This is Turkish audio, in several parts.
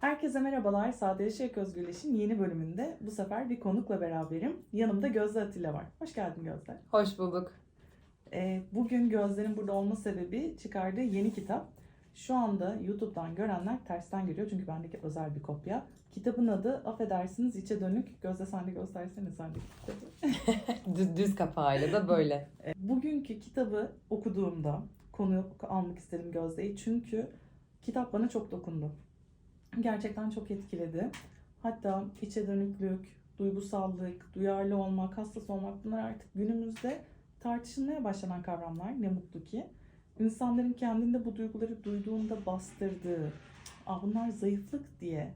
Herkese merhabalar. Sade Şevk Özgürleş'in yeni bölümünde bu sefer bir konukla beraberim. Yanımda Gözde Atilla var. Hoş geldin Gözde. Hoş bulduk. Ee, bugün Gözde'nin burada olma sebebi çıkardığı yeni kitap. Şu anda YouTube'dan görenler tersten görüyor çünkü bendeki özel bir kopya. Kitabın adı Affedersiniz İçe Dönük. Gözde sen de göstersene sendeki kitabı. Düz, düz kapağıyla da böyle. Ee, Bugünkü kitabı okuduğumda konu almak istedim Gözde'yi çünkü kitap bana çok dokundu. Gerçekten çok etkiledi. Hatta içe dönüklük, duygusallık, duyarlı olmak, hassas olmak bunlar artık günümüzde tartışılmaya başlanan kavramlar. Ne mutlu ki. İnsanların kendinde bu duyguları duyduğunda bastırdığı, ah bunlar zayıflık diye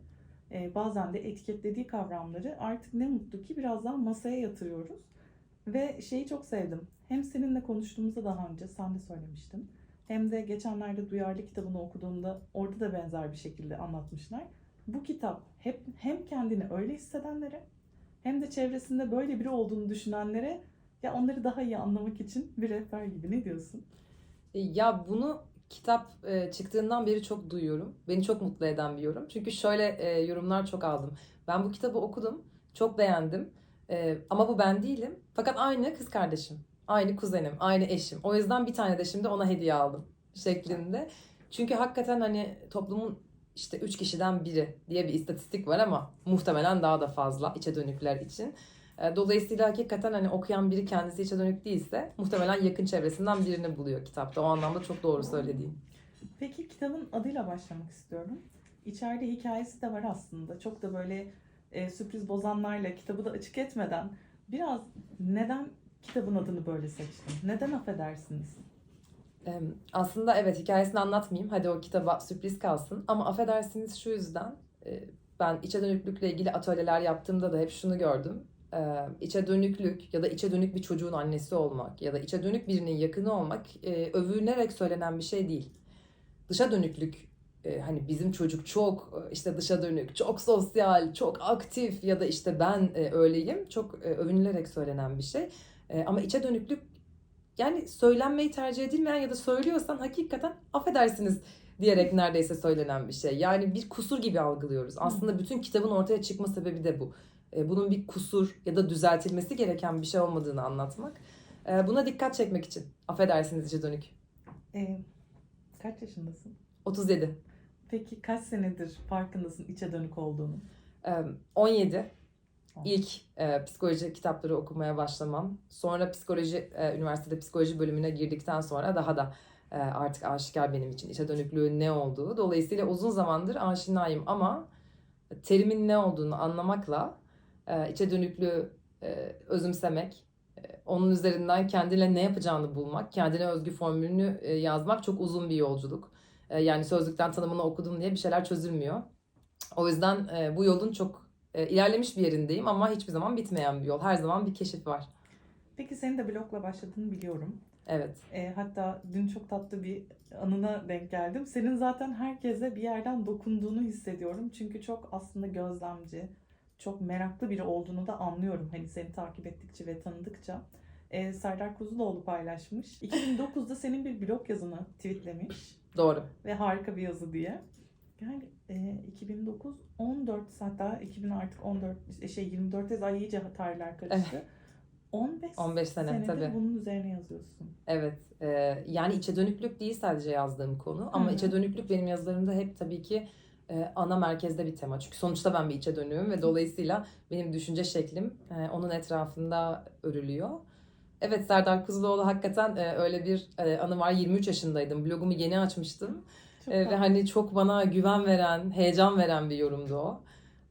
e, bazen de etiketlediği kavramları artık ne mutlu ki biraz daha masaya yatırıyoruz. Ve şeyi çok sevdim. Hem seninle konuştuğumuzda daha önce sen de söylemiştin. Hem de geçenlerde Duyarlı kitabını okuduğumda orada da benzer bir şekilde anlatmışlar. Bu kitap hep hem kendini öyle hissedenlere hem de çevresinde böyle biri olduğunu düşünenlere ya onları daha iyi anlamak için bir rehber gibi. Ne diyorsun? Ya bunu kitap e, çıktığından beri çok duyuyorum. Beni çok mutlu eden bir yorum. Çünkü şöyle e, yorumlar çok aldım. Ben bu kitabı okudum, çok beğendim. E, ama bu ben değilim. Fakat aynı kız kardeşim, aynı kuzenim, aynı eşim. O yüzden bir tane de şimdi ona hediye aldım şeklinde. Çünkü hakikaten hani toplumun işte üç kişiden biri diye bir istatistik var ama muhtemelen daha da fazla içe dönükler için. E, Dolayısıyla hakikaten hani okuyan biri kendisi içe dönük değilse muhtemelen yakın çevresinden birini buluyor kitapta. O anlamda çok doğru söylediğin. Peki kitabın adıyla başlamak istiyorum. İçeride hikayesi de var aslında. Çok da böyle e, sürpriz bozanlarla kitabı da açık etmeden biraz neden kitabın adını böyle seçtin? Neden affedersiniz? Aslında evet hikayesini anlatmayayım. Hadi o kitaba sürpriz kalsın. Ama affedersiniz şu yüzden e, ben içe dönüklükle ilgili atölyeler yaptığımda da hep şunu gördüm. E, içe dönüklük ya da içe dönük bir çocuğun annesi olmak ya da içe dönük birinin yakını olmak e, övünerek söylenen bir şey değil. Dışa dönüklük hani bizim çocuk çok işte dışa dönük, çok sosyal, çok aktif ya da işte ben öyleyim çok övünülerek söylenen bir şey. Ama içe dönüklük yani söylenmeyi tercih edilmeyen ya da söylüyorsan hakikaten affedersiniz diyerek neredeyse söylenen bir şey. Yani bir kusur gibi algılıyoruz. Aslında bütün kitabın ortaya çıkma sebebi de bu. E, Bunun bir kusur ya da düzeltilmesi gereken bir şey olmadığını anlatmak. E, Buna dikkat çekmek için. Affedersiniz içe dönük. E, kaç yaşındasın? 37. Peki kaç senedir farkındasın içe dönük olduğunu? E, 17. İlk e, psikoloji kitapları okumaya başlamam. Sonra psikoloji, e, üniversitede psikoloji bölümüne girdikten sonra daha da e, artık aşikar benim için içe dönüklüğün ne olduğu. Dolayısıyla uzun zamandır aşinayım ama terimin ne olduğunu anlamakla e, içe dönüklüğü e, özümsemek, e, onun üzerinden kendine ne yapacağını bulmak, kendine özgü formülünü e, yazmak çok uzun bir yolculuk. E, yani sözlükten tanımını okudum diye bir şeyler çözülmüyor. O yüzden e, bu yolun çok e, ilerlemiş bir yerindeyim ama hiçbir zaman bitmeyen bir yol. Her zaman bir keşif var. Peki senin de blogla başladığını biliyorum. Evet. E, hatta dün çok tatlı bir anına denk geldim. Senin zaten herkese bir yerden dokunduğunu hissediyorum. Çünkü çok aslında gözlemci, çok meraklı biri olduğunu da anlıyorum. Hani seni takip ettikçe ve tanıdıkça. E, Serdar Kuzuloğlu paylaşmış. 2009'da senin bir blog yazını tweetlemiş. Doğru. Ve harika bir yazı diye. Yani 2009, 14 hatta 2000 artık 14 şey 24 yaz ay iyice tarihler karıştı. 15, 15 sene, senedir tabii. bunun üzerine yazıyorsun. Evet. e, yani içe dönüklük değil sadece yazdığım konu ama Hı hı. içe dönüklük benim yazılarımda hep tabii ki e, ana merkezde bir tema. Çünkü sonuçta ben bir içe dönüğüm ve dolayısıyla benim düşünce şeklim e, onun etrafında örülüyor. Evet Serdar Kuzuloğlu hakikaten e, öyle bir e, anı var. 23 yaşındaydım. Blogumu yeni açmıştım. Ee, ve tatlı. hani çok bana güven veren, heyecan veren bir yorumdu o.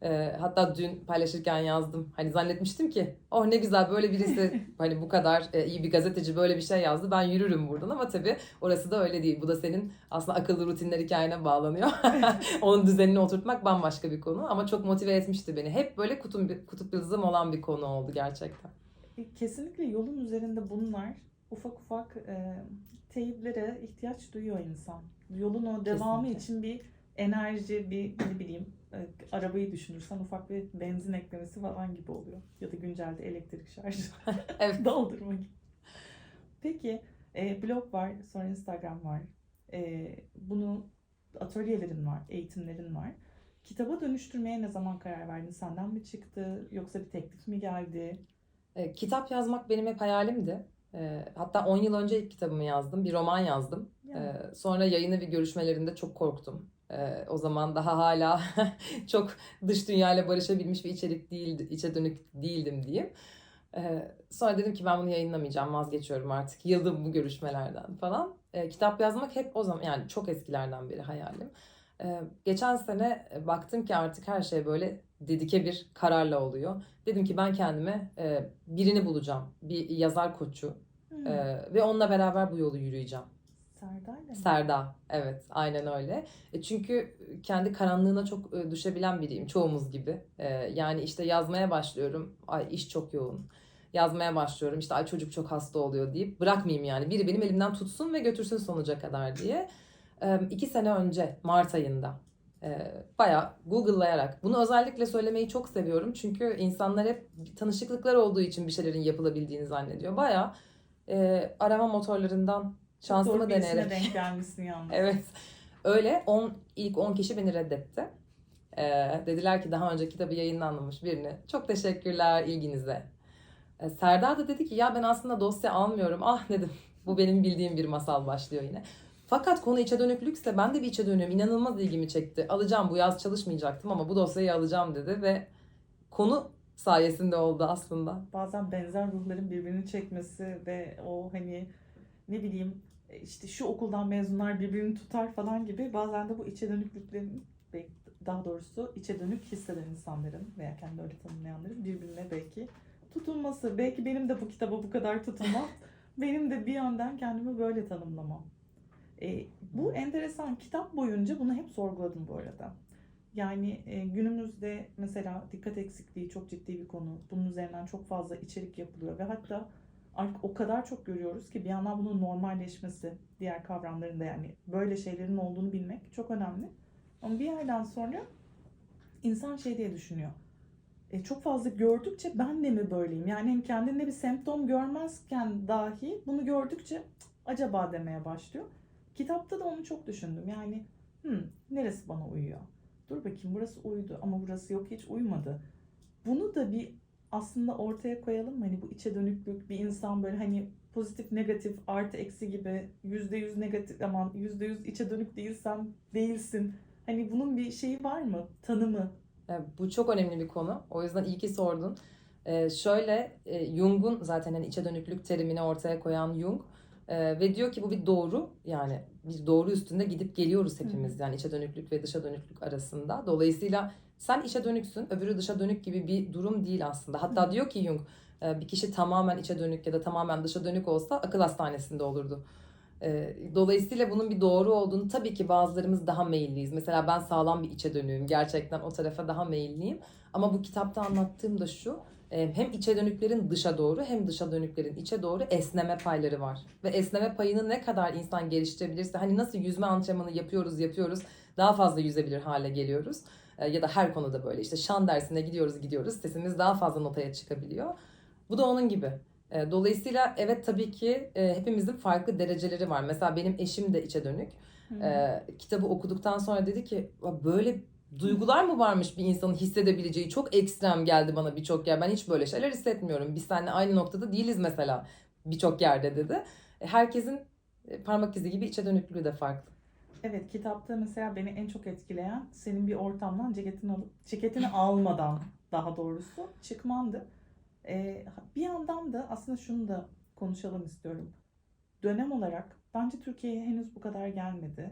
Ee, hatta dün paylaşırken yazdım. Hani zannetmiştim ki, oh ne güzel böyle birisi hani bu kadar e, iyi bir gazeteci böyle bir şey yazdı. Ben yürürüm buradan ama tabii orası da öyle değil. Bu da senin aslında akıllı rutinler hikayene bağlanıyor. Onun düzenini oturtmak bambaşka bir konu ama çok motive etmişti beni. Hep böyle kutup, kutup yıldızım olan bir konu oldu gerçekten. E, Kesinlikle yolun üzerinde bunlar ufak ufak e, teyiplere ihtiyaç duyuyor insan. Yolun o devamı Kesinlikle. için bir enerji, bir ne bileyim e, arabayı düşünürsen ufak bir benzin eklemesi falan gibi oluyor. Ya da güncelde elektrik şarjı Evet. doldurma gibi. Peki e, blog var, sonra Instagram var. E, bunu atölyelerin var, eğitimlerin var. Kitaba dönüştürmeye ne zaman karar verdin? Senden mi çıktı yoksa bir teklif mi geldi? E, kitap yazmak benim hep hayalimdi. E, hatta 10 yıl önce ilk kitabımı yazdım. Bir roman yazdım. Yani. E, sonra yayını ve görüşmelerinde çok korktum. E, o zaman daha hala çok dış dünyayla barışabilmiş bir içerik değildi, içe dönük değildim diyeyim. E, sonra dedim ki ben bunu yayınlamayacağım, vazgeçiyorum artık. Yıldım bu görüşmelerden falan. E, kitap yazmak hep o zaman yani çok eskilerden beri hayalim. E, geçen sene baktım ki artık her şey böyle dedike bir kararla oluyor. Dedim ki ben kendime e, birini bulacağım. Bir yazar koçu. Hmm. E, ve onunla beraber bu yolu yürüyeceğim. Serda'yla mı? Serda. Evet, aynen öyle. E, çünkü kendi karanlığına çok e, düşebilen biriyim. Çoğumuz gibi. E, yani işte yazmaya başlıyorum. Ay iş çok yoğun. Yazmaya başlıyorum. İşte ay çocuk çok hasta oluyor deyip bırakmayayım yani. Biri benim elimden tutsun ve götürsün sonuca kadar diye. E, iki sene önce Mart ayında e, bayağı Google'layarak. Bunu özellikle söylemeyi çok seviyorum. Çünkü insanlar hep tanışıklıklar olduğu için bir şeylerin yapılabildiğini zannediyor. Bayağı e, arama motorlarından şansımı deneyerek. denk gelmişsin yalnız. Evet. Öyle 10 ilk 10 kişi beni reddetti. Ee, dediler ki daha önce kitabı yayınlanmamış birini. Çok teşekkürler ilginize. Ee, Serdar da dedi ki ya ben aslında dosya almıyorum. Ah dedim bu benim bildiğim bir masal başlıyor yine. Fakat konu içe dönüklükse ben de bir içe dönüyorum. İnanılmaz ilgimi çekti. Alacağım bu yaz çalışmayacaktım ama bu dosyayı alacağım dedi ve konu sayesinde oldu aslında. Bazen benzer ruhların birbirini çekmesi ve o hani ne bileyim işte şu okuldan mezunlar birbirini tutar falan gibi bazen de bu içe dönüklüklerin daha doğrusu içe dönük hisseden insanların veya kendi öyle tanımlayanların birbirine belki tutulması. Belki benim de bu kitaba bu kadar tutulmam. benim de bir yönden kendimi böyle tanımlamam. E, bu enteresan. Kitap boyunca bunu hep sorguladım bu arada. Yani e, günümüzde mesela dikkat eksikliği çok ciddi bir konu. Bunun üzerinden çok fazla içerik yapılıyor ve hatta artık o kadar çok görüyoruz ki bir yandan bunun normalleşmesi, diğer kavramların da yani böyle şeylerin olduğunu bilmek çok önemli. Ama bir yerden sonra insan şey diye düşünüyor. E, çok fazla gördükçe ben de mi böyleyim? Yani hem kendinde bir semptom görmezken dahi bunu gördükçe "Cık, acaba demeye başlıyor. Kitapta da onu çok düşündüm. Yani hmm, neresi bana uyuyor? Dur bakayım burası uydu ama burası yok hiç uymadı. Bunu da bir aslında ortaya koyalım? Hani bu içe dönüklük bir insan böyle hani pozitif negatif artı eksi gibi yüzde yüz negatif aman yüzde yüz içe dönük değilsen değilsin. Hani bunun bir şeyi var mı? Tanımı. E, Bu çok önemli bir konu. O yüzden iyi ki sordun. E, şöyle e, Jung'un zaten hani içe dönüklük terimini ortaya koyan Jung ve diyor ki bu bir doğru yani bir doğru üstünde gidip geliyoruz hepimiz yani içe dönüklük ve dışa dönüklük arasında. Dolayısıyla sen içe dönüksün, öbürü dışa dönük gibi bir durum değil aslında. Hatta Hı. diyor ki Jung bir kişi tamamen içe dönük ya da tamamen dışa dönük olsa akıl hastanesinde olurdu. Dolayısıyla bunun bir doğru olduğunu tabii ki bazılarımız daha meyilliyiz. Mesela ben sağlam bir içe dönüğüm. Gerçekten o tarafa daha meyilliyim. Ama bu kitapta anlattığım da şu. E, Hem içe dönüklerin dışa doğru hem dışa dönüklerin içe doğru esneme payları var. Ve esneme payını ne kadar insan geliştirebilirse hani nasıl yüzme antrenmanı yapıyoruz yapıyoruz daha fazla yüzebilir hale geliyoruz. E, Ya da her konuda böyle işte şan dersine gidiyoruz gidiyoruz sesimiz daha fazla notaya çıkabiliyor. Bu da onun gibi. E, Dolayısıyla evet tabii ki e, hepimizin farklı dereceleri var. Mesela benim eşim de içe dönük. E, kitabı okuduktan sonra dedi ki "Ya böyle duygular mı varmış bir insanın hissedebileceği çok ekstrem geldi bana birçok yer. Ben hiç böyle şeyler hissetmiyorum. Biz seninle aynı noktada değiliz mesela birçok yerde dedi. E, Herkesin e, parmak izi gibi içe dönüklüğü de farklı. Evet kitapta mesela beni en çok etkileyen senin bir ortamdan ceketini alıp ceketini almadan daha doğrusu çıkmandı. Ee, bir yandan da aslında şunu da konuşalım istiyorum. Dönem olarak bence Türkiye'ye henüz bu kadar gelmedi.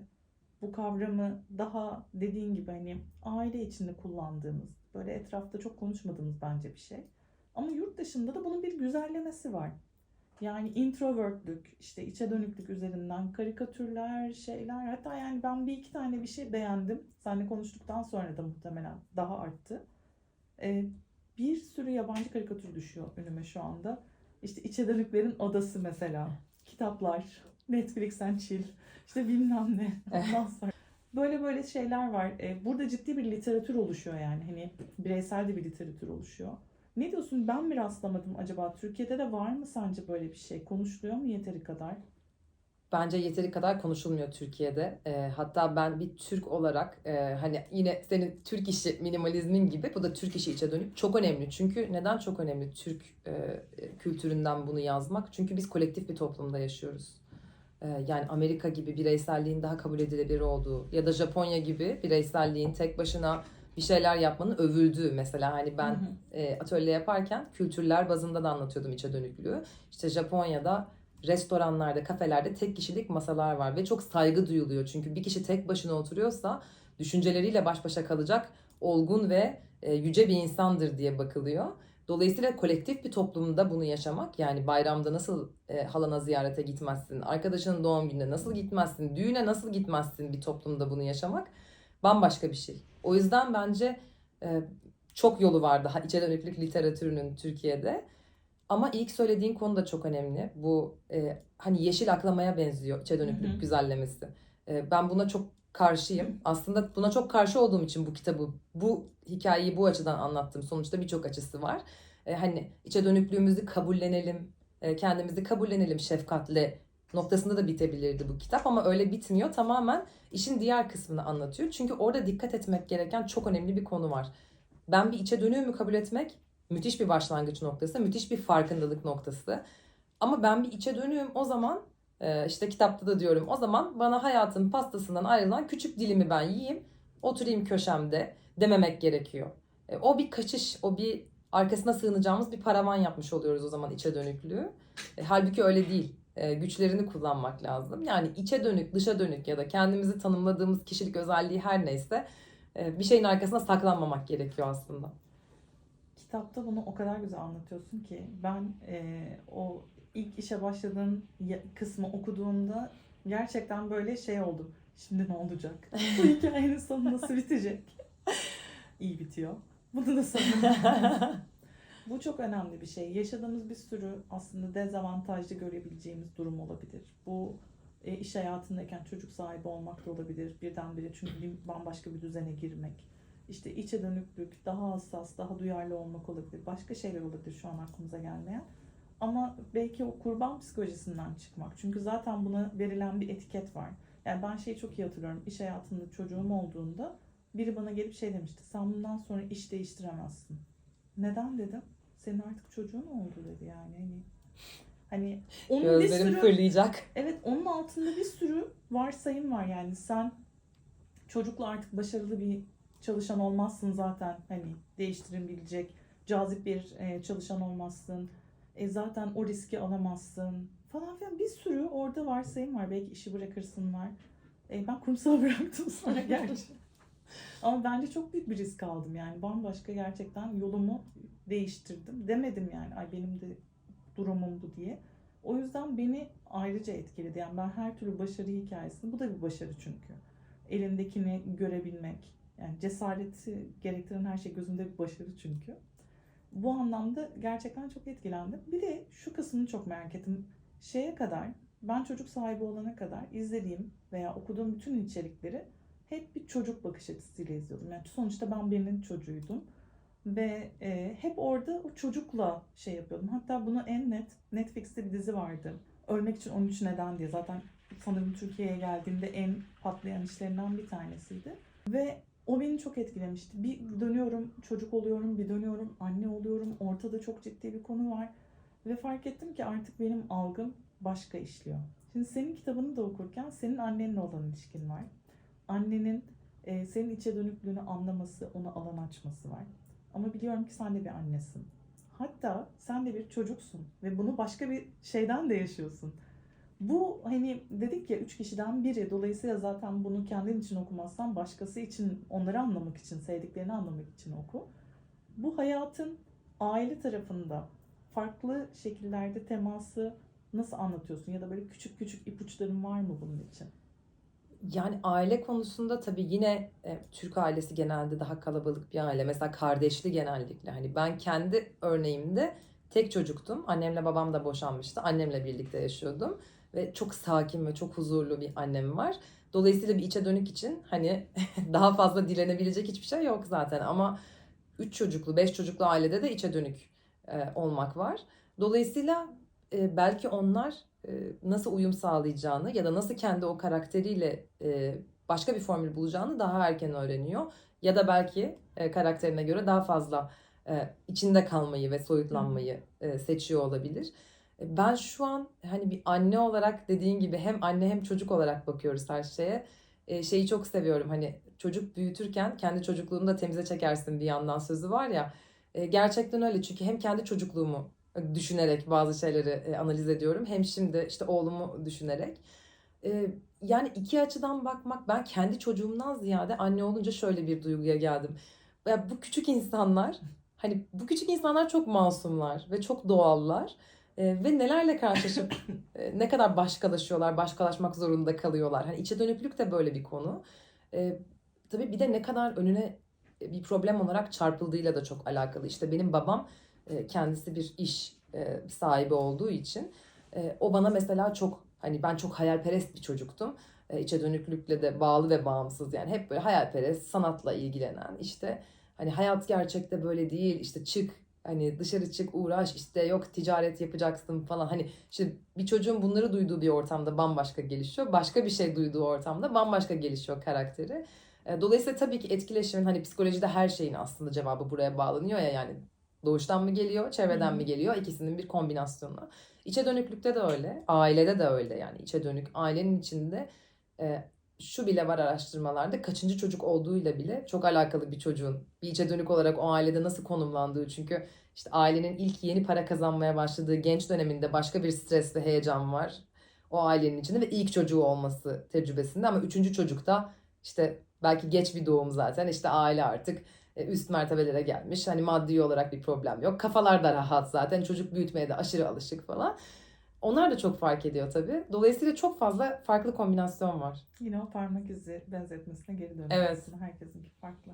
Bu kavramı daha dediğin gibi hani aile içinde kullandığımız, böyle etrafta çok konuşmadığımız bence bir şey. Ama yurt dışında da bunun bir güzellemesi var. Yani introvertlük, işte içe dönüklük üzerinden karikatürler, şeyler. Hatta yani ben bir iki tane bir şey beğendim. Seninle konuştuktan sonra da muhtemelen daha arttı. Ee, bir sürü yabancı karikatür düşüyor önüme şu anda. İşte içe dönüklerin odası mesela. Kitaplar, Netflix and chill, işte bilmem ne. Ondan sonra böyle böyle şeyler var. Ee, burada ciddi bir literatür oluşuyor yani. Hani bireysel de bir literatür oluşuyor. Ne diyorsun? Ben mi rastlamadım acaba? Türkiye'de de var mı sence böyle bir şey? Konuşuluyor mu yeteri kadar? bence yeteri kadar konuşulmuyor Türkiye'de. E, hatta ben bir Türk olarak e, hani yine senin Türk işi minimalizmin gibi bu da Türk işi içe dönük çok önemli. Çünkü neden çok önemli Türk e, kültüründen bunu yazmak? Çünkü biz kolektif bir toplumda yaşıyoruz. E, yani Amerika gibi bireyselliğin daha kabul edilebilir olduğu ya da Japonya gibi bireyselliğin tek başına bir şeyler yapmanın övüldüğü mesela hani ben Hı hı. e, atölye yaparken kültürler bazında da anlatıyordum içe dönüklüğü. İşte Japonya'da restoranlarda, kafelerde tek kişilik masalar var ve çok saygı duyuluyor. Çünkü bir kişi tek başına oturuyorsa düşünceleriyle baş başa kalacak olgun ve e, yüce bir insandır diye bakılıyor. Dolayısıyla kolektif bir toplumda bunu yaşamak yani bayramda nasıl e, halana ziyarete gitmezsin, arkadaşının doğum gününe nasıl gitmezsin, düğüne nasıl gitmezsin bir toplumda bunu yaşamak bambaşka bir şey. O yüzden bence e, çok yolu var daha içe dönüklük literatürünün Türkiye'de. Ama ilk söylediğin konu da çok önemli. Bu e, hani yeşil aklamaya benziyor içe dönüklük güzellemesi. E, ben buna çok karşıyım. Aslında buna çok karşı olduğum için bu kitabı, bu hikayeyi bu açıdan anlattım. Sonuçta birçok açısı var. E, hani içe dönüklüğümüzü kabullenelim, e, kendimizi kabullenelim şefkatle noktasında da bitebilirdi bu kitap ama öyle bitmiyor. Tamamen işin diğer kısmını anlatıyor. Çünkü orada dikkat etmek gereken çok önemli bir konu var. Ben bir içe dönüğümü kabul etmek müthiş bir başlangıç noktası, müthiş bir farkındalık noktası. Ama ben bir içe dönüğüm o zaman e, işte kitapta da diyorum o zaman bana hayatın pastasından ayrılan küçük dilimi ben yiyeyim, oturayım köşemde dememek gerekiyor. E, O bir kaçış, o bir arkasına sığınacağımız bir paravan yapmış oluyoruz o zaman içe dönüklüğü. E, Halbuki öyle değil. E, Güçlerini kullanmak lazım. Yani içe dönük, dışa dönük ya da kendimizi tanımladığımız kişilik özelliği her neyse e, bir şeyin arkasına saklanmamak gerekiyor aslında. Kitapta bunu o kadar güzel anlatıyorsun ki ben e, o ilk işe başladığım kısmı okuduğumda gerçekten böyle şey oldum. Şimdi ne olacak? Bu hikayenin sonu nasıl bitecek? İyi bitiyor. Bunu da Bu çok önemli bir şey. Yaşadığımız bir sürü aslında dezavantajlı görebileceğimiz durum olabilir. Bu e, iş hayatındayken çocuk sahibi olmak da olabilir. Birdenbire çünkü bir, bambaşka bir düzene girmek. İşte içe dönüklük, daha hassas, daha duyarlı olmak olabilir. Başka şeyler olabilir şu an aklımıza gelmeyen. Ama belki o kurban psikolojisinden çıkmak. Çünkü zaten buna verilen bir etiket var. Yani ben şeyi çok iyi hatırlıyorum. İş hayatında çocuğum olduğunda biri bana gelip şey demişti. Sen bundan sonra iş değiştiremezsin. Neden dedim. Senin artık çocuğun oldu dedi yani. Hani, hani onun bir Gözlerim sürü fırlayacak. Evet onun altında bir sürü varsayım var yani sen çocukla artık başarılı bir çalışan olmazsın zaten hani değiştirebilecek cazip bir e, çalışan olmazsın e, zaten o riski alamazsın falan filan. Bir sürü orada varsayım var. Belki işi bırakırsın var e, ben kurumsal bıraktım sonra gerçi. Ama bence çok büyük bir risk aldım yani. Bambaşka gerçekten yolumu değiştirdim. Demedim yani ay benim de durumum bu diye. O yüzden beni ayrıca etkiledi. Yani ben her türlü başarı hikayesini, bu da bir başarı çünkü. Elindekini görebilmek, yani cesareti gerektiren her şey gözünde bir başarı çünkü. Bu anlamda gerçekten çok etkilendim. Bir de şu kısmını çok merak ettim. Şeye kadar, ben çocuk sahibi olana kadar izlediğim veya okuduğum bütün içerikleri hep bir çocuk bakış açısıyla izliyordum. Yani sonuçta ben birinin çocuğuydum. Ve e, hep orada o çocukla şey yapıyordum. Hatta bunu en net Netflix'te bir dizi vardı. Ölmek için 13 neden diye. Zaten sanırım Türkiye'ye geldiğimde en patlayan işlerinden bir tanesiydi. Ve o beni çok etkilemişti. Bir dönüyorum çocuk oluyorum, bir dönüyorum anne oluyorum. Ortada çok ciddi bir konu var. Ve fark ettim ki artık benim algım başka işliyor. Şimdi senin kitabını da okurken senin annenle olan ilişkin var. Annenin e, senin içe dönüklüğünü anlaması, ona alan açması var. Ama biliyorum ki sen de bir annesin. Hatta sen de bir çocuksun ve bunu başka bir şeyden de yaşıyorsun. Bu hani dedik ya üç kişiden biri. Dolayısıyla zaten bunu kendin için okumazsan başkası için, onları anlamak için, sevdiklerini anlamak için oku. Bu hayatın aile tarafında farklı şekillerde teması nasıl anlatıyorsun? Ya da böyle küçük küçük ipuçların var mı bunun için? Yani aile konusunda tabii yine e, Türk ailesi genelde daha kalabalık bir aile. Mesela kardeşli genellikle. Hani ben kendi örneğimde tek çocuktum. Annemle babam da boşanmıştı. Annemle birlikte yaşıyordum. Ve çok sakin ve çok huzurlu bir annem var. Dolayısıyla bir içe dönük için hani daha fazla dilenebilecek hiçbir şey yok zaten. Ama 3 çocuklu, 5 çocuklu ailede de içe dönük e, olmak var. Dolayısıyla e, belki onlar e, nasıl uyum sağlayacağını ya da nasıl kendi o karakteriyle e, başka bir formül bulacağını daha erken öğreniyor. Ya da belki e, karakterine göre daha fazla e, içinde kalmayı ve soyutlanmayı e, seçiyor olabilir. Ben şu an hani bir anne olarak dediğin gibi hem anne hem çocuk olarak bakıyoruz her şeye. E, şeyi çok seviyorum hani çocuk büyütürken kendi çocukluğunu da temize çekersin bir yandan sözü var ya. E, gerçekten öyle çünkü hem kendi çocukluğumu düşünerek bazı şeyleri e, analiz ediyorum hem şimdi işte oğlumu düşünerek. E, yani iki açıdan bakmak ben kendi çocuğumdan ziyade anne olunca şöyle bir duyguya geldim. Ya bu küçük insanlar hani bu küçük insanlar çok masumlar ve çok doğallar. E, ve nelerle karşılaşıp e, ne kadar başkalaşıyorlar, başkalaşmak zorunda kalıyorlar. Hani içe dönüklük de böyle bir konu. E, tabii bir de ne kadar önüne bir problem olarak çarpıldığıyla da çok alakalı. İşte benim babam e, kendisi bir iş e, sahibi olduğu için e, o bana mesela çok hani ben çok hayalperest bir çocuktum. E, içe dönüklükle de bağlı ve bağımsız yani hep böyle hayalperest, sanatla ilgilenen işte hani hayat gerçekte böyle değil işte çık hani dışarı çık uğraş işte yok ticaret yapacaksın falan hani işte bir çocuğun bunları duyduğu bir ortamda bambaşka gelişiyor. Başka bir şey duyduğu ortamda bambaşka gelişiyor karakteri. E, Dolayısıyla tabii ki etkileşimin hani psikolojide her şeyin aslında cevabı buraya bağlanıyor ya yani doğuştan mı geliyor, çevreden mi geliyor ikisinin bir kombinasyonu. İçe dönüklükte de öyle, ailede de öyle yani içe dönük ailenin içinde e, şu bile var araştırmalarda kaçıncı çocuk olduğuyla bile çok alakalı bir çocuğun bir içe dönük olarak o ailede nasıl konumlandığı çünkü işte ailenin ilk yeni para kazanmaya başladığı genç döneminde başka bir stres ve heyecan var o ailenin içinde ve ilk çocuğu olması tecrübesinde ama üçüncü çocukta işte belki geç bir doğum zaten işte aile artık e, üst mertebelere gelmiş. Hani maddi olarak bir problem yok. Kafalar da rahat zaten. Çocuk büyütmeye de aşırı alışık falan. Onlar da çok fark ediyor tabii. Dolayısıyla çok fazla farklı kombinasyon var. Yine o parmak izi benzetmesine geri dönüyor Evet. Herkesinki farklı.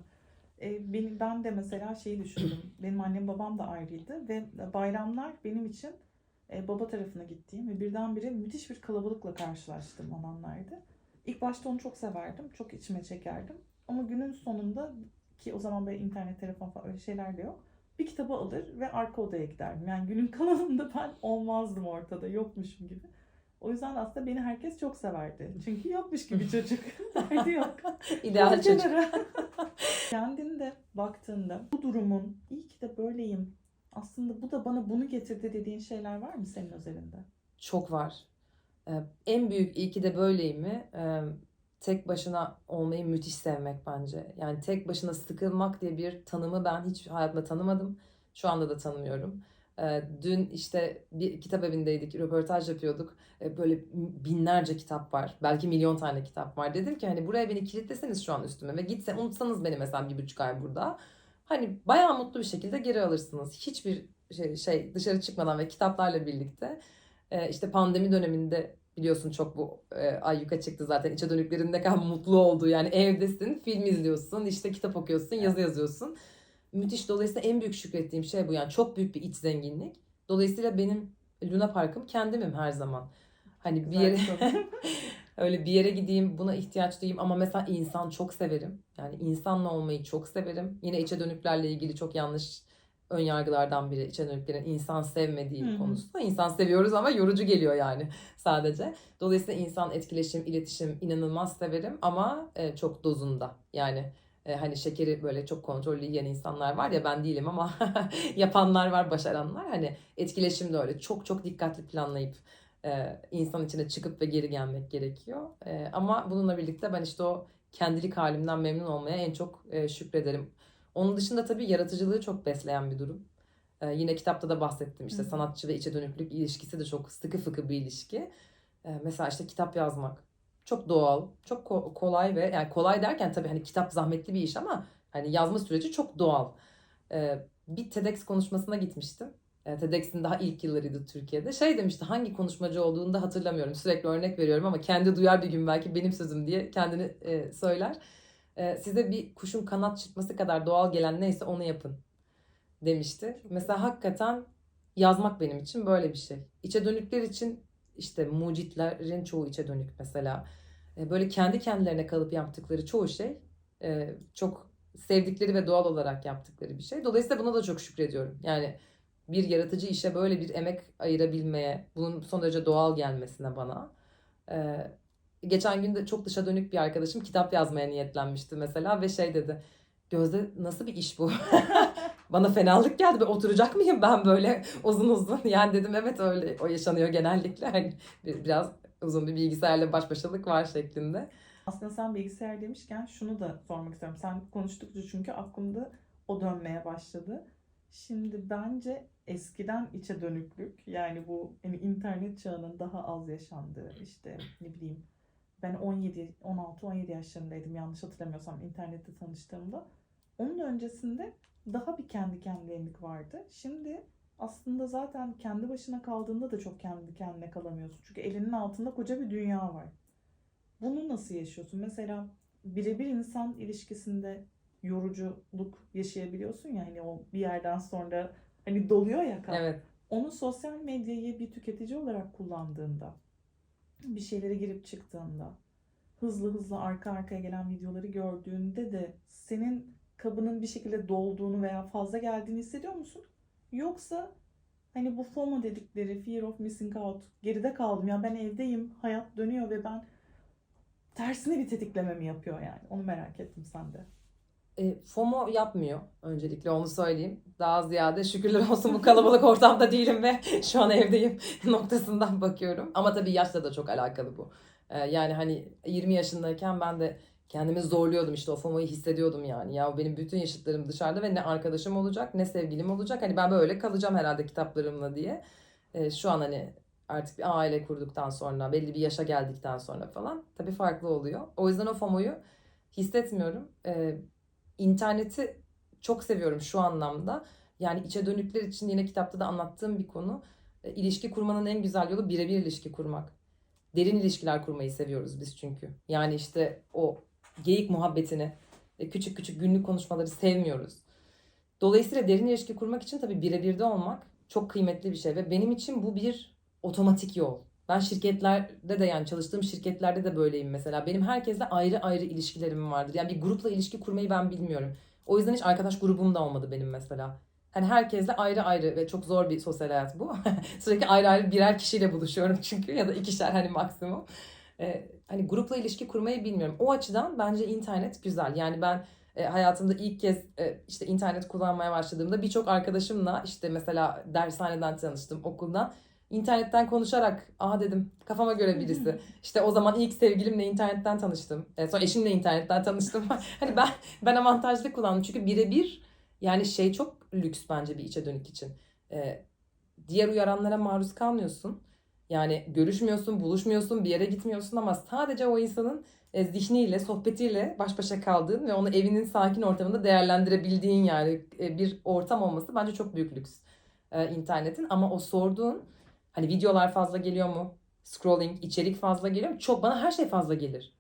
Ee, benim, ben de mesela şeyi düşündüm. Benim annem babam da ayrıydı ve bayramlar benim için e, baba tarafına gittiğim ve birdenbire müthiş bir kalabalıkla karşılaştığım alanlardı. İlk başta onu çok severdim. Çok içime çekerdim. Ama günün sonunda ki o zaman böyle internet, telefon falan öyle şeyler de yok. Bir kitabı alır ve arka odaya giderdim. Yani günün kalanında ben olmazdım ortada, yokmuşum gibi. O yüzden aslında beni herkes çok severdi. Çünkü yokmuş gibi çocuk. Derdi yok. İdeal çocuk. Kendinde baktığında bu durumun iyi ki de böyleyim. Aslında bu da bana bunu getirdi dediğin şeyler var mı senin özelinde? Çok var. Ee, en büyük iyi ki de böyleyimi e, tek başına olmayı müthiş sevmek bence. Yani tek başına sıkılmak diye bir tanımı ben hiç hayatımda tanımadım. Şu anda da tanımıyorum. Ee, dün işte bir kitap evindeydik, röportaj yapıyorduk. Ee, böyle binlerce kitap var. Belki milyon tane kitap var. Dedim ki hani buraya beni kilitleseniz şu an üstüme ve gitse unutsanız beni mesela bir buçuk ay burada. Hani bayağı mutlu bir şekilde geri alırsınız. Hiçbir şey, şey dışarı çıkmadan ve kitaplarla birlikte. Ee, işte pandemi döneminde biliyorsun çok bu e, ayyuka çıktı zaten. İçe dönüklerin ne kadar mutlu olduğu yani evdesin film izliyorsun işte kitap okuyorsun yazı yazıyorsun. Müthiş. Dolayısıyla en büyük şükrettiğim şey bu. Yani çok büyük bir iç zenginlik. Dolayısıyla benim Luna Park'ım kendimim her zaman. Hani bir yere öyle bir yere gideyim buna ihtiyaç duyayım. Ama mesela insan çok severim. Yani insanla olmayı çok severim. Yine içe dönüklerle ilgili çok yanlış ön yargılardan biri içe dönüklerin insan sevmediği Hı hı. konusu. İnsan seviyoruz ama yorucu geliyor yani sadece. Dolayısıyla insan etkileşim, iletişim inanılmaz severim ama e, çok dozunda. Yani e, hani şekeri böyle çok kontrollü yiyen insanlar var ya ben değilim ama yapanlar var, başaranlar. Hani etkileşim de öyle çok çok dikkatli planlayıp e, insan içine çıkıp ve geri gelmek gerekiyor. E, ama bununla birlikte ben işte o kendilik halimden memnun olmaya en çok e, şükrederim. Onun dışında tabii yaratıcılığı çok besleyen bir durum. Ee, yine kitapta da bahsettim işte Hı sanatçı ve içe dönüklük ilişkisi de çok sıkı fıkı bir ilişki. Ee, mesela işte kitap yazmak çok doğal, çok ko- kolay ve yani kolay derken tabii hani kitap zahmetli bir iş ama hani yazma süreci çok doğal. Ee, bir TEDx konuşmasına gitmiştim. Ee, TEDx'in daha ilk yıllarıydı Türkiye'de. Şey demişti hangi konuşmacı olduğunu da hatırlamıyorum. Sürekli örnek veriyorum ama kendi duyar bir gün belki benim sözüm diye kendini e, söyler. Ee, size bir kuşun kanat çırpması kadar doğal gelen neyse onu yapın demişti. Mesela hakikaten yazmak benim için böyle bir şey. İçe dönükler için işte mucitlerin çoğu içe dönük mesela. Ee, Böyle kendi kendilerine kalıp yaptıkları çoğu şey e, çok sevdikleri ve doğal olarak yaptıkları bir şey. Dolayısıyla buna da çok şükrediyorum. Yani bir yaratıcı işe böyle bir emek ayırabilmeye, bunun son derece doğal gelmesine bana. Ee, geçen gün de çok dışa dönük bir arkadaşım kitap yazmaya niyetlenmişti mesela ve şey dedi. Gözde nasıl bir iş bu? Bana fenalık geldi. Ben oturacak mıyım ben böyle uzun uzun? Yani dedim evet öyle o yaşanıyor genellikle. Hani bir- biraz uzun bir bilgisayarla baş başalık var şeklinde. Aslında sen bilgisayar demişken şunu da sormak istiyorum. Sen konuştukça çünkü aklımda o dönmeye başladı. Şimdi bence eskiden içe dönüklük yani bu hani internet çağının daha az yaşandığı işte ne bileyim ben 17 16 17 yaşlarındaydım yanlış hatırlamıyorsam internette tanıştığımda. Onun öncesinde daha bir kendi kendinlik vardı. Şimdi aslında zaten kendi başına kaldığında da çok kendi kendine kalamıyorsun. Çünkü elinin altında koca bir dünya var. Bunu nasıl yaşıyorsun? Mesela birebir insan ilişkisinde yoruculuk yaşayabiliyorsun ya hani o bir yerden sonra hani doluyor ya kan. Evet. Onu sosyal medyayı bir tüketici olarak kullandığında, bir şeylere girip çıktığında, hızlı hızlı arka arkaya gelen videoları gördüğünde de senin kabının bir şekilde dolduğunu veya fazla geldiğini hissediyor musun? Yoksa hani bu FOMO dedikleri fear of missing out geride kaldım ya ben evdeyim hayat dönüyor ve ben tersine bir tetikleme mi yapıyor yani onu merak ettim sende. E, FOMO yapmıyor öncelikle onu söyleyeyim. Daha ziyade şükürler olsun bu kalabalık ortamda değilim ve şu an evdeyim noktasından bakıyorum. Ama tabii yaşla da çok alakalı bu. E, yani hani 20 yaşındayken ben de kendimi zorluyordum işte o FOMO'yu hissediyordum yani. Ya benim bütün yaşıtlarım dışarıda ve ne arkadaşım olacak ne sevgilim olacak. Hani ben böyle kalacağım herhalde kitaplarımla diye. E, şu an hani artık bir aile kurduktan sonra belli bir yaşa geldikten sonra falan tabii farklı oluyor. O yüzden o FOMO'yu hissetmiyorum. E, interneti çok seviyorum şu anlamda. Yani içe dönükler için yine kitapta da anlattığım bir konu. E, ilişki kurmanın en güzel yolu birebir ilişki kurmak. Derin ilişkiler kurmayı seviyoruz biz çünkü. Yani işte o geyik muhabbetini, e, küçük küçük günlük konuşmaları sevmiyoruz. Dolayısıyla derin ilişki kurmak için tabii birebir de olmak çok kıymetli bir şey ve benim için bu bir otomatik yol. Ben şirketlerde de yani çalıştığım şirketlerde de böyleyim mesela. Benim herkesle ayrı ayrı ilişkilerim vardır. Yani bir grupla ilişki kurmayı ben bilmiyorum. O yüzden hiç arkadaş grubum da olmadı benim mesela. Hani herkesle ayrı ayrı ve çok zor bir sosyal hayat bu. Sürekli ayrı ayrı birer kişiyle buluşuyorum çünkü ya da ikişer hani maksimum. Ee, hani grupla ilişki kurmayı bilmiyorum. O açıdan bence internet güzel. Yani ben e, hayatımda ilk kez e, işte internet kullanmaya başladığımda birçok arkadaşımla işte mesela dershaneden tanıştım okuldan. İnternetten konuşarak aha dedim kafama göre birisi. İşte o zaman ilk sevgilimle internetten tanıştım. E, sonra eşimle internetten tanıştım. hani ben ben avantajlı kullandım. Çünkü birebir yani şey çok lüks bence bir içe dönük için. E, diğer uyaranlara maruz kalmıyorsun. Yani görüşmüyorsun, buluşmuyorsun, bir yere gitmiyorsun ama sadece o insanın e, zihniyle, sohbetiyle baş başa kaldığın ve onu evinin sakin ortamında değerlendirebildiğin yani e, bir ortam olması bence çok büyük lüks e, internetin. Ama o sorduğun hani videolar fazla geliyor mu? Scrolling, içerik fazla geliyor mu? Çok bana her şey fazla gelir.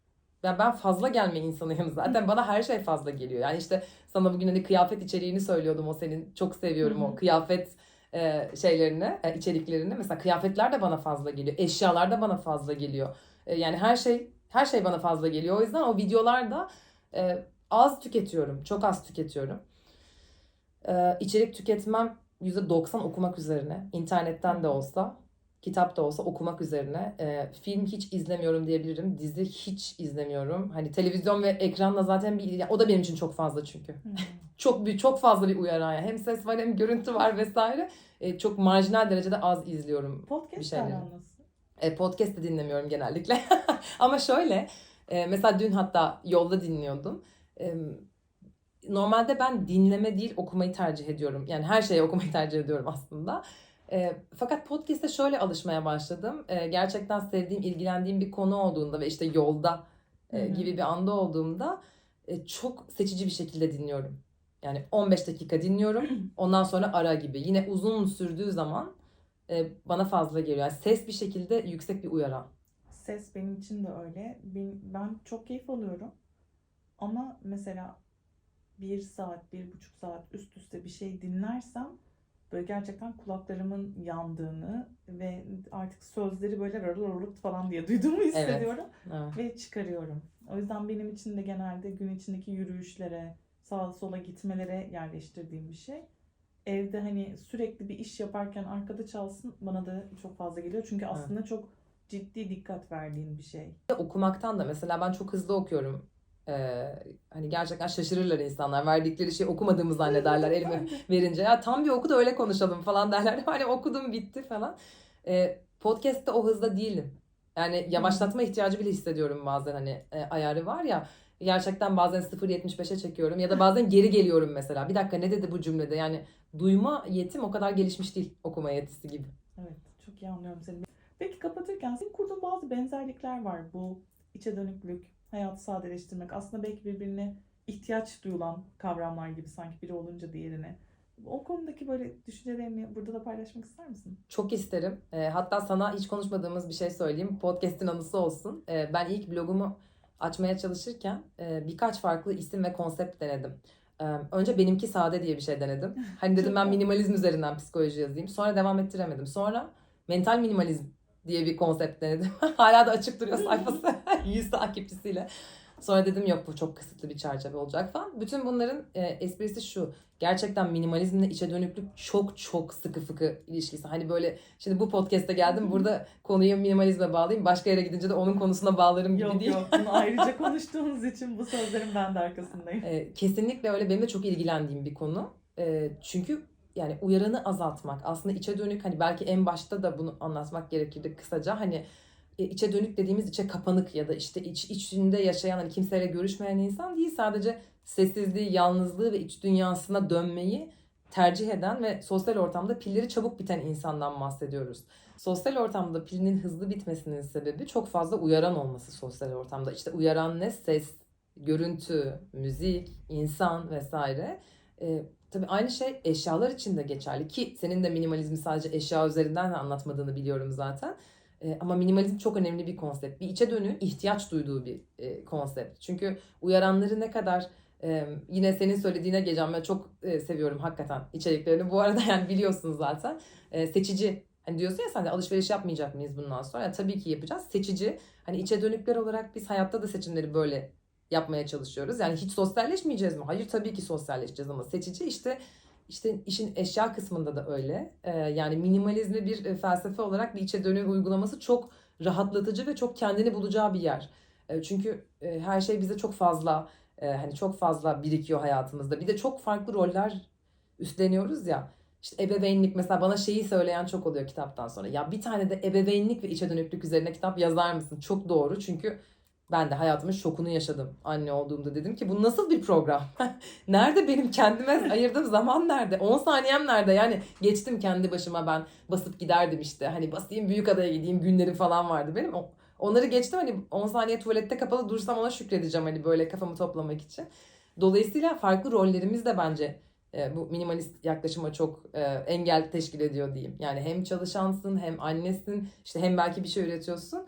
Ben ben fazla gelme insanıyım zaten. Bana her şey fazla geliyor. Yani işte sana bugün hani kıyafet içeriğini söylüyordum. O senin çok seviyorum o kıyafet e, şeylerini, e, içeriklerini. Mesela kıyafetler de bana fazla geliyor. Eşyalar da bana fazla geliyor. E, yani her şey her şey bana fazla geliyor. O yüzden o videolarda e, az tüketiyorum. Çok az tüketiyorum. E, içerik tüketmem %90 okumak üzerine. İnternetten de olsa, kitap da olsa okumak üzerine. E, film hiç izlemiyorum diyebilirim. Dizi hiç izlemiyorum. Hani televizyon ve ekranla zaten bir ya o da benim için çok fazla çünkü. Hmm. Çok bir çok fazla bir uyaran yani. Hem ses var hem görüntü var vesaire. E, çok marjinal derecede az izliyorum bir Podcast şeyleri. aran nasıl? e, podcast de dinlemiyorum genellikle. Ama şöyle, e, mesela dün hatta yolda dinliyordum. E, normalde ben dinleme değil okumayı tercih ediyorum. Yani her şeyi okumayı tercih ediyorum aslında. E, fakat podcast'e şöyle alışmaya başladım. E, gerçekten sevdiğim, ilgilendiğim bir konu olduğunda ve işte yolda e, gibi bir anda olduğumda e, çok seçici bir şekilde dinliyorum. Yani 15 dakika dinliyorum. Ondan sonra ara gibi. Yine uzun sürdüğü zaman e, bana fazla geliyor. Yani ses bir şekilde yüksek bir uyaran. Ses benim için de öyle. Ben, ben çok keyif alıyorum. Ama mesela bir saat, bir buçuk saat üst üste bir şey dinlersem böyle gerçekten kulaklarımın yandığını ve artık sözleri böyle rırırırırt falan diye duyduğumu hissediyorum Evet. ve çıkarıyorum. O yüzden benim için de genelde gün içindeki yürüyüşlere, sağa sola gitmelere yerleştirdiğim bir şey. evde hani sürekli bir iş yaparken arkada çalsın bana da çok fazla geliyor. Çünkü aslında çok ciddi dikkat verdiğin bir şey. Okumaktan da mesela ben çok hızlı okuyorum. Ee, hani gerçekten şaşırırlar insanlar. Verdikleri şeyi okumadığımı zannederler elime verince. Ya tam bir oku da öyle konuşalım falan derler. Hani okudum bitti falan. Ee, podcast'te o hızda değilim. Yani yavaşlatma ihtiyacı bile hissediyorum bazen hani e, ayarı var ya. Gerçekten bazen 0.75'e çekiyorum ya da bazen geri geliyorum mesela. Bir dakika ne dedi bu cümlede? Yani duyma yetim o kadar gelişmiş değil okuma yetisi gibi. Evet, çok iyi anlıyorum seni. Peki kapatırken senin kurduğun bazı benzerlikler var. Bu içe dönüklük, hayatı sadeleştirmek. Aslında belki birbirine ihtiyaç duyulan kavramlar gibi sanki biri olunca diğerine. O konudaki böyle düşüncelerini burada da paylaşmak ister misin? Çok isterim. E, hatta sana hiç konuşmadığımız bir şey söyleyeyim. Podcast'in anısı olsun. E, ben ilk blogumu açmaya çalışırken e, birkaç farklı isim ve konsept denedim. E, önce benimki sade diye bir şey denedim. Hani dedim ben minimalizm üzerinden psikoloji yazayım. Sonra devam ettiremedim. Sonra mental minimalizm diye bir konsept denedim. Hala da açık duruyor sayfası 100 takipçisiyle. Sonra dedim yok bu çok kısıtlı bir çerçeve olacak falan. Bütün bunların e, esprisi şu. Gerçekten minimalizmle içe dönüklük çok çok sıkı fıkı ilişkisi. Hani böyle şimdi bu podcast'te geldim burada konuyu minimalizme bağlayayım. Başka yere gidince de onun konusuna bağlarım gibi Yok değil. yok bunu ayrıca konuştuğumuz için bu sözlerin ben de arkasındayım. E, kesinlikle öyle benim de çok ilgilendiğim bir konu. E, çünkü yani uyaranı azaltmak aslında içe dönük hani belki en başta da bunu anlatmak gerekirdi kısaca hani e, içe dönük dediğimiz içe kapanık ya da işte iç içinde yaşayan hani kimseyle görüşmeyen insan değil sadece sessizliği, yalnızlığı ve iç dünyasına dönmeyi tercih eden ve sosyal ortamda pilleri çabuk biten insandan bahsediyoruz. Sosyal ortamda pilinin hızlı bitmesinin sebebi çok fazla uyaran olması sosyal ortamda. İşte uyaran ne? Ses, görüntü, müzik, insan vesaire. Ee, tabii aynı şey eşyalar için de geçerli ki senin de minimalizmi sadece eşya üzerinden de anlatmadığını biliyorum zaten. Ee, ama minimalizm çok önemli bir konsept. Bir içe dönüğün ihtiyaç duyduğu bir e, konsept. Çünkü uyaranları ne kadar e, yine senin söylediğine geleceğim. Ben çok e, seviyorum hakikaten içeriklerini. Bu arada yani biliyorsun zaten. E, seçici. Hani diyorsun ya sen de alışveriş yapmayacak mıyız bundan sonra? Ya, tabii ki yapacağız. Seçici. Hani içe dönükler olarak biz hayatta da seçimleri böyle yapmaya çalışıyoruz. Yani hiç sosyalleşmeyeceğiz mi? Hayır tabii ki sosyalleşeceğiz ama seçici işte işte işin eşya kısmında da öyle. Ee, yani minimalizmi bir e, felsefe olarak bir içe dönük uygulaması çok rahatlatıcı ve çok kendini bulacağı bir yer. E, çünkü e, her şey bize çok fazla e, hani çok fazla birikiyor hayatımızda. Bir de çok farklı roller üstleniyoruz ya. İşte ebeveynlik mesela bana şeyi söyleyen çok oluyor kitaptan sonra. Ya bir tane de ebeveynlik ve içe dönüklük üzerine kitap yazar mısın? Çok doğru çünkü ben de hayatımın şokunu yaşadım anne olduğumda. Dedim ki bu nasıl bir program? nerede benim kendime ayırdığım zaman nerede? 10 saniyem nerede? Yani geçtim kendi başıma ben basıp giderdim işte. Hani basayım büyük adaya gideyim günlerim falan vardı benim. Onları geçtim hani 10 saniye tuvalette kapalı dursam ona şükredeceğim hani böyle kafamı toplamak için. Dolayısıyla farklı rollerimiz de bence e, bu minimalist yaklaşıma çok e, engel teşkil ediyor diyeyim. Yani hem çalışansın hem annesin işte hem belki bir şey üretiyorsun.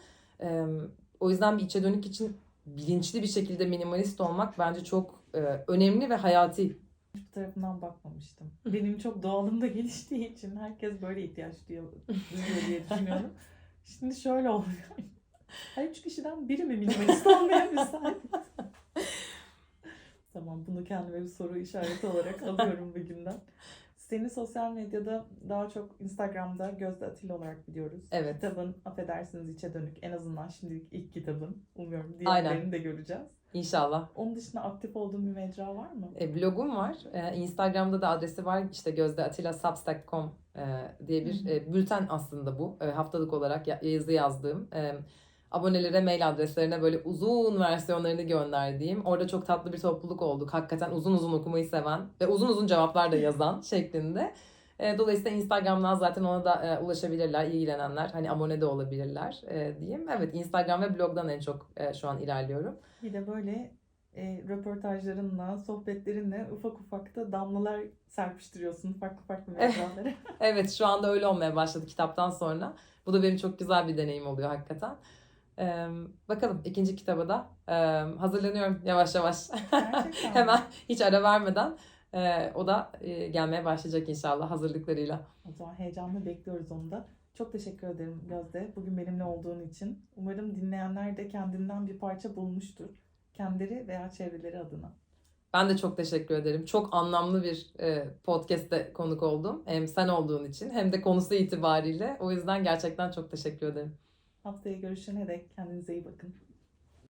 O yüzden bir içe dönük için bilinçli bir şekilde minimalist olmak bence çok e, önemli ve hayati. Bu tarafından bakmamıştım. Benim çok doğalımda geliştiği için herkes böyle ihtiyaç duyuyor, duyuyor diye düşünüyorum. Şimdi şöyle oluyor. Her üç kişiden biri mi minimalist olmaya müsait? tamam bunu kendime bir soru işareti olarak alıyorum bugünden. Seni sosyal medyada daha çok Instagram'da Gözde Atilla olarak biliyoruz. Evet. Kitabın affedersiniz içe dönük. En azından şimdilik ilk kitabın. Umuyorum diğerlerini de göreceğiz. İnşallah. Onun dışında aktif olduğun bir mecra var mı? E, blogum var. E, Instagram'da da adresi var. İşte Gözde Atilla Substack.com e, diye bir e, bülten aslında bu. E, haftalık olarak ya- yazı yazdığım. E, abonelere mail adreslerine böyle uzun versiyonlarını gönderdiğim. Orada çok tatlı bir topluluk olduk. Hakikaten uzun uzun okumayı seven ve uzun uzun cevaplar da yazan şeklinde. E, dolayısıyla Instagram'dan zaten ona da e, ulaşabilirler, ilgilenenler. Hani abone de olabilirler e, diyeyim. Evet Instagram ve blogdan en çok e, şu an ilerliyorum. Bir de böyle e, röportajlarınla, sohbetlerinle ufak ufak da damlalar serpiştiriyorsun farklı farklı mecralara. Evet şu anda öyle olmaya başladı kitaptan sonra. Bu da benim çok güzel bir deneyim oluyor hakikaten. Ee, bakalım ikinci kitaba da e, hazırlanıyorum yavaş yavaş. Hemen hiç ara vermeden e, o da e, gelmeye başlayacak inşallah hazırlıklarıyla. O zaman heyecanla bekliyoruz onu da. Çok teşekkür ederim Gözde. Bugün benimle olduğun için. Umarım dinleyenler de kendinden bir parça bulmuştur. Kendileri veya çevreleri adına. Ben de çok teşekkür ederim. Çok anlamlı bir e, podcast'te konuk oldum. Hem sen olduğun için hem de konusu itibariyle. O yüzden gerçekten çok teşekkür ederim. Haftaya görüşene dek kendinize iyi bakın.